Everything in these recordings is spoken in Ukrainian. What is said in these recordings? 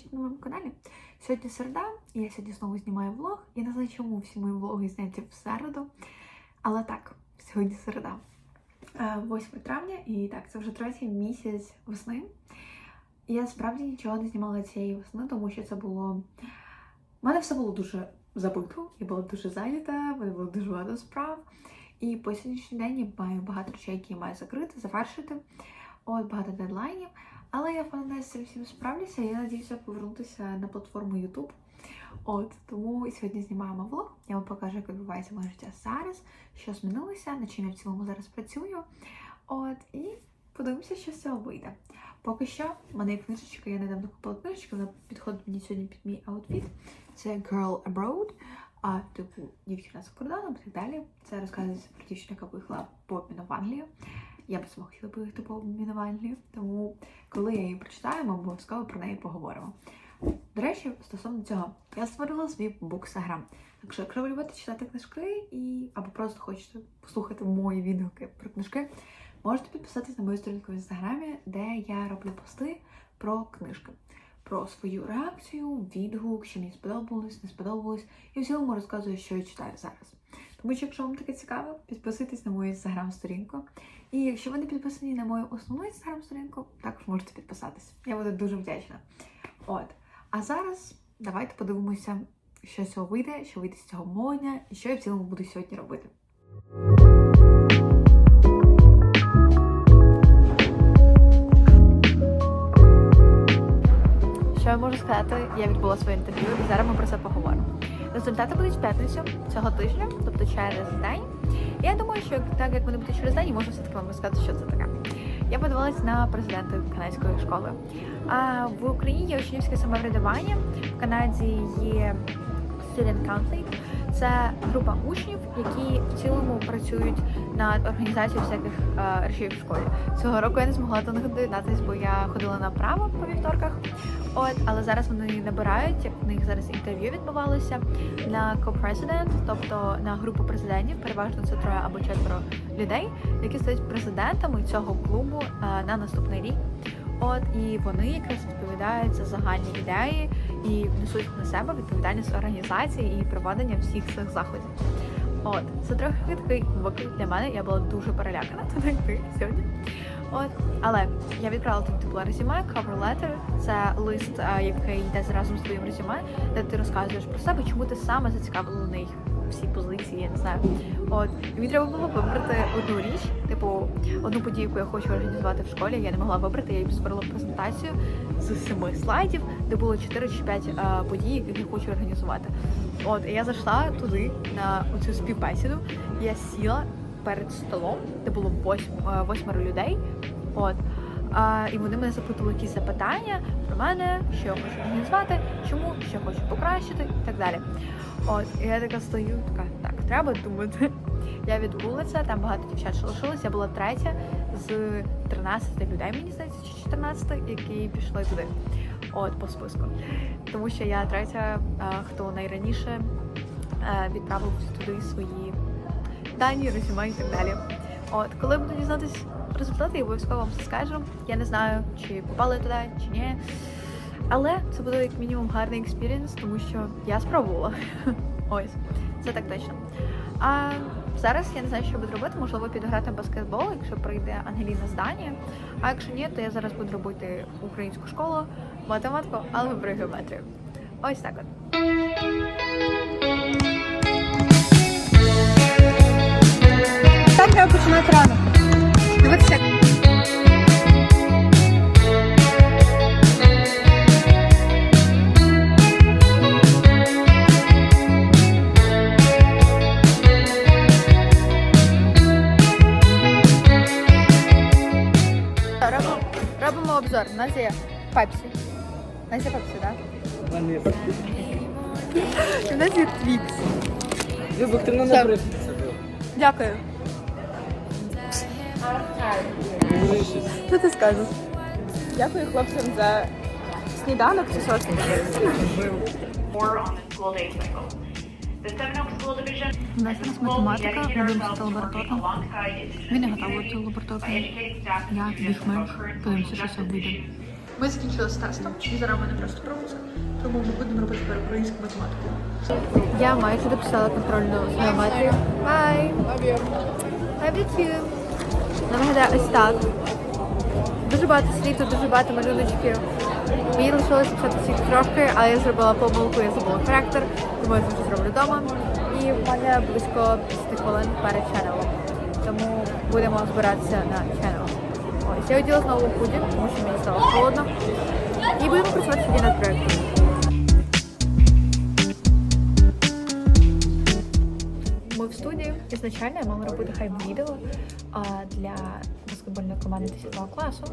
Бачити на моєму каналі. Сьогодні середа, і я сьогодні знову знімаю влог. Я не знаю, чому всі мої влоги зняті в середу. Але так, сьогодні середа. Е, 8 травня, і так, це вже третій місяць весни. Я справді нічого не знімала цієї весни, тому що це було. У мене все було дуже забито, я була дуже зайнята, в мене було дуже багато справ. І по сьогоднішній день я маю багато речей, які я маю закрити, завершити. От багато дедлайнів. Але я впевнена, з цим всім справлюся. Я надіюся повернутися на платформу YouTube. От тому сьогодні знімаємо влог. Я вам покажу, як відбувається моє життя зараз, що змінилося, над чим я в цілому зараз працюю. От і подивимося, що з цього вийде. Поки що, в мене є книжечка, я недавно купила книжечку, вона підходить мені сьогодні під мій аутфіт. Це Girl Abroad, а типу дівчина за кордоном і так далі. Це розказується про дівчину, яка виїхала по обміну в Англію. Я б сама хотіла поїхати по обміну в Англію, тому коли я її прочитаю, ми обов'язково про неї поговоримо. До речі, стосовно цього, я створила свій буксаграм. Так що, якщо ви любите читати книжки і або просто хочете послухати мої відгуки про книжки, можете підписатись на мою сторінку в інстаграмі, де я роблю пости про книжки, про свою реакцію, відгук, що мені сподобалось, не сподобалось, і в цілому розказую, що я читаю зараз. Тому що, якщо вам таке цікаво, підписуйтесь на мою інстаграм-сторінку. І якщо ви не підписані на мою основну інстаграм-сторінку, також можете підписатись. Я буду дуже вдячна. От. А зараз давайте подивимося, що з цього вийде, що вийде з цього мого і що я в цілому буду сьогодні робити. Я можу сказати? Я відбула своє інтерв'ю і зараз ми про це поговоримо. Результати будуть в п'ятницю цього тижня, тобто через день. Я думаю, що так як вони будуть через день, я можу все-таки вам розказати, що це таке. Я подавалась на президента канадської школи. А в Україні є учнівське самоврядування. В Канаді є Student Council. Це група учнів, які в цілому працюють над організацією всяких е, речей в школі. Цього року я не змогла до них доєднатися, бо я ходила на право по вівторках. От, але зараз вони набирають, як в них зараз інтерв'ю відбувалося на co-president, тобто на групу президентів, переважно це троє або четверо людей, які стають президентами цього клубу е, на наступний рік. От і вони якраз відповідають за загальні ідеї і несуть на себе відповідальність організації і проведення всіх цих заходів. От це трохи такий виклик для мене. Я була дуже перелякана туди йти сьогодні. От, але я відправила тобі тепле резюме, cover letter. Це лист, е, який йде разом з твоїм резюме, де ти розказуєш про себе, чому ти саме зацікавлений в цій позиції, я не знаю. От мені треба було вибрати одну річ, типу одну подію, яку я хочу організувати в школі. Я не могла вибрати. Я їй створила презентацію з семи слайдів, де було 4 чи 5 е, подій, які я хочу організувати. От і я зайшла туди на цю співбесіду. Я сіла перед столом, де було восьм, е, восьмеро людей. От. А, і вони мене запитували якісь запитання про мене, що я хочу організувати, чому, що я хочу покращити і так далі. От, і я така стою, така, так, треба думати. Я відбула це, там багато дівчат лишилось. Я була третя з 13 людей, мені здається, чи 14, які пішли туди. От по списку. Тому що я третя, хто найраніше е, відправив туди свої дані, резюме і так далі. От, коли буду дізнатись результати, я обов'язково вам все скажу. Я не знаю, чи попали туди, чи ні. Але це буде як мінімум гарний експірієнс, тому що я спробувала. Ось, це так точно. А зараз я не знаю, що буду робити. Можливо, піду грати в баскетбол, якщо прийде Ангеліна з Данії. А якщо ні, то я зараз буду робити українську школу, математику, але про геометрію. Ось так от. Так треба починати рано. Пепсі. У нас пепсі, так? У нас є твікс. Любок, ти мене Все. набрив. Дякую. Що ти скажеш? Дякую хлопцям за сніданок чи що У нас be математика, лабораторно. alongside indigenous Він не готовий цю and Я current подивимося, що вийде. issues Ми закінчили з тестом, і зараз в мене просто пропуск, тому ми будемо робити тепер українську математику. Я майже дописала контрольну з геометрії. Bye! Love you! You виглядає ось так. Дуже багато слів, тут дуже багато малюночків. Мені лишилося писати трошки, але я зробила помилку, я забула характер, тому я вже зроблю вдома. І в мене близько 50 хвилин перед ченелом. Тому будемо збиратися на ченел. Я оділа знову худі, тому що мені стало холодно. І будемо працювати сьогодні над проєктом. Ми в студії. Ізначально я мала робити хайп-відео для баскетбольної команди 10 класу.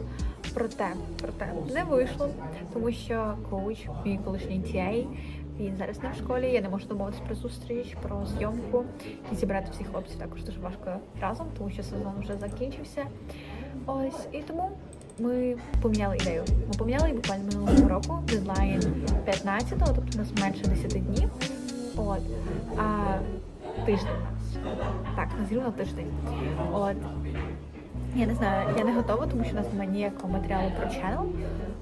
Проте, проте не вийшло, тому що коуч, мій колишній TA, він зараз не в школі. Я не можу домовитися про зустріч, про зйомку і зібрати всіх хлопців також дуже важко разом, тому що сезон вже закінчився. Ось і тому ми поміняли ідею. Ми поміняли буквально минулого року. Дедлайн 15-го, тобто у нас менше 10 днів. От. А тиждень. Так, у нас тиждень. От. Я не знаю, я не готова, тому що у нас немає ніякого матеріалу про channel.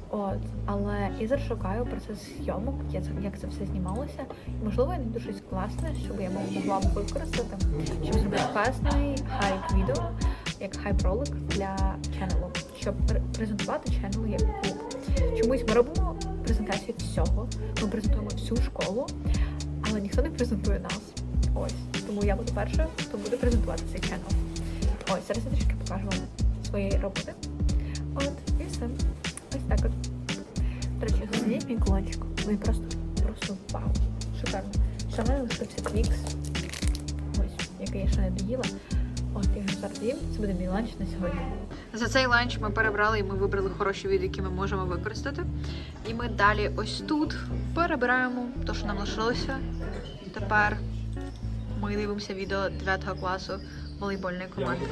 От, але я зараз шукаю процес зйомок, це, як це все знімалося. І, можливо, я знайду щось класне, щоб я могла б використати, щоб зробити класний хайп-відео, як хайп-ролик для ченелу, щоб презентувати ченел як клуб. Чомусь ми робимо презентацію всього. Ми презентуємо всю школу, але ніхто не презентує нас. Ось. Тому я буду перша, хто буде презентувати цей ченел. Ось, зараз я трішки покажу вам свої роботи. От, і все. Ось так от. До речі, зацініть мій кулончик. Він просто, просто вау. Шикарно. Мене лишився твікс. Ось, який я ще не доїла. От, я зараз. Це буде мій ланч на сьогодні. За цей ланч ми перебрали і ми вибрали хороші віди, які ми можемо використати. І ми далі ось тут перебираємо те, що нам лишилося. Тепер ми дивимося відео 9 класу волейбольної команди.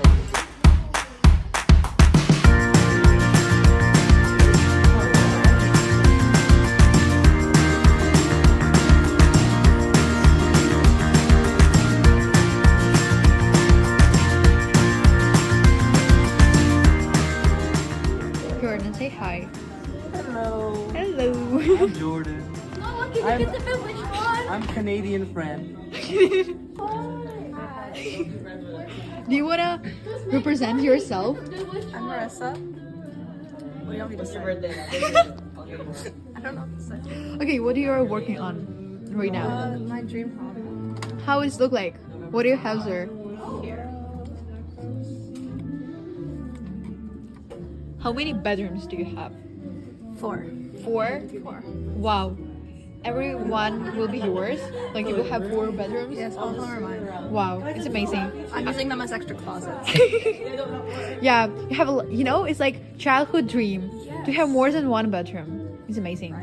Friend. Do you wanna represent yourself? I'm Marissa. We don't need to say. I don't know what to say. Okay, what are you working on right now? Uh, my dream hobby. How does it look like? What do you have there? Here. How many bedrooms do you have? Four. Four? Four. Wow. Every one will be yours? Like you will have four bedrooms? Yes, all of them are mine. Wow, it's amazing. I'm using them as extra closets. Yeah, you have a, l- you know, it's like childhood dream to have more than one bedroom. It's amazing.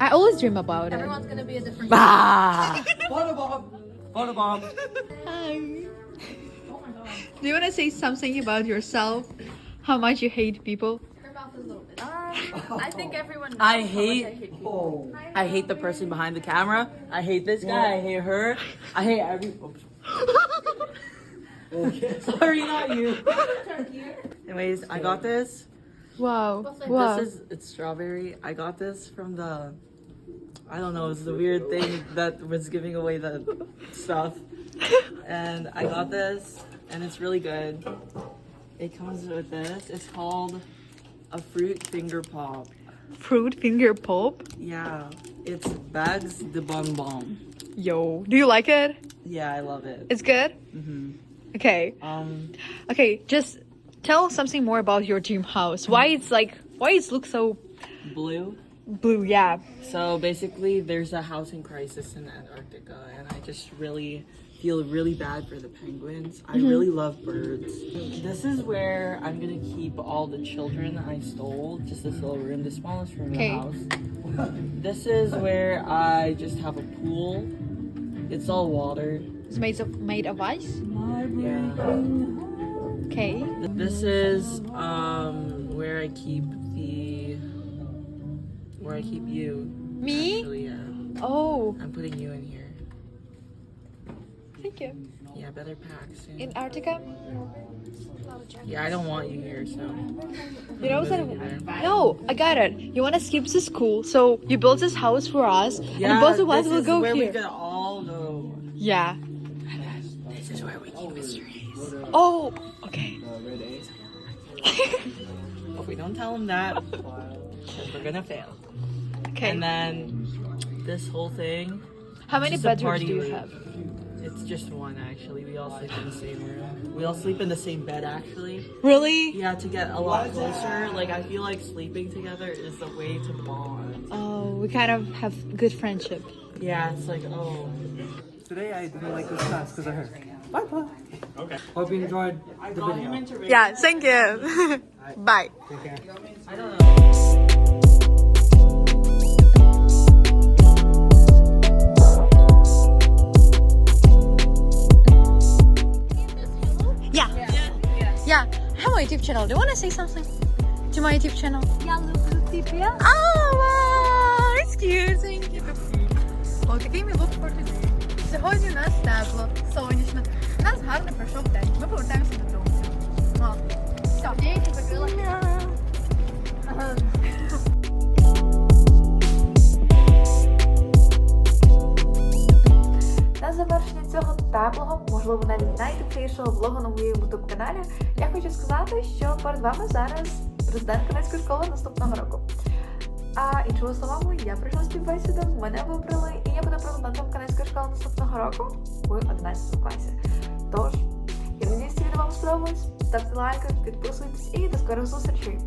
I always dream about it. Everyone's gonna be a different. Photobomb. Photobomb. Hi. Do you want to say something about yourself? How much you hate people? Her mouth is a little bit. Um, I think everyone. Knows I hate- I hate people. I hate the person behind the camera. I hate this guy. I hate her. I hate every. Sorry, not you. Anyways, I got this. Wow. Wow. This is it's strawberry. I got this from the. I don't know. It's the weird thing that was giving away the stuff, and I got this, and it's really good. It comes with this. It's called a fruit finger pop. Fruit finger pop. Yeah, it's Bags de Bon Bon. Yo. Do you like it? Yeah, I love it. It's good? hmm Okay. Um, Okay, just tell something more about your dream house. Why it's like why it looks so blue. blue, yeah. So basically, there's a housing crisis in Antarctica, and I just really feel really bad for the penguins. I really love birds. This is where I'm gonna keep all the children I stole. Just this little room, the smallest room Okay. in the house. This is where I just have a pool. It's all water. It's made of made of ice. Yeah. Okay. This is um where I keep the where I keep you. Me? Actually, yeah. Oh, I'm putting you in here. You. Yeah, better pack soon. In Antarctica? Yeah, I don't want you here, so. You know what? there. No, I got it. You want to skip to school, so you build this house for us, Yeah, and both of us this will is go where here. we can all go. Yeah. This is where we keep mysteries. Oh, okay. If we don't tell them that, we're gonna fail. Okay. And then this whole thing, How many bedrooms do you have? It's just one actually. We all sleep in the same room. We all sleep in the same bed actually. Really? Yeah, to get a lot closer. Like I feel like sleeping together is the way to bond. Oh, we kind of have good friendship. Yeah, it's like oh. Today I didn't like this class because of her. Bye bye. Okay. Hope you enjoyed the video. Yeah, thank you. Bye. Take care. I don't know. Have my YouTube channel. Do you want to say something to my YouTube channel? Я люблю тебе. Oh, wow, it's cute. Thank you. О, такий мій лук for today. Сьогодні у нас тепло, сонячно. У нас гарно пройшов день. Ми повертаємося додому. О, все. Я їх закрила. На завершення цього теплого, можливо, навіть найтеплішого влогу на моєму каналі я хочу сказати, що перед вами зараз президент Канадської школи наступного року. А іншими словами, я прийшла співбесіду, мене вибрали, і я буду президентом Канадської школи наступного року в 11 класі. Тож, я надіюсь, відео вам сподобалось. Ставте лайки, підписуйтесь і до скорих зустрічей.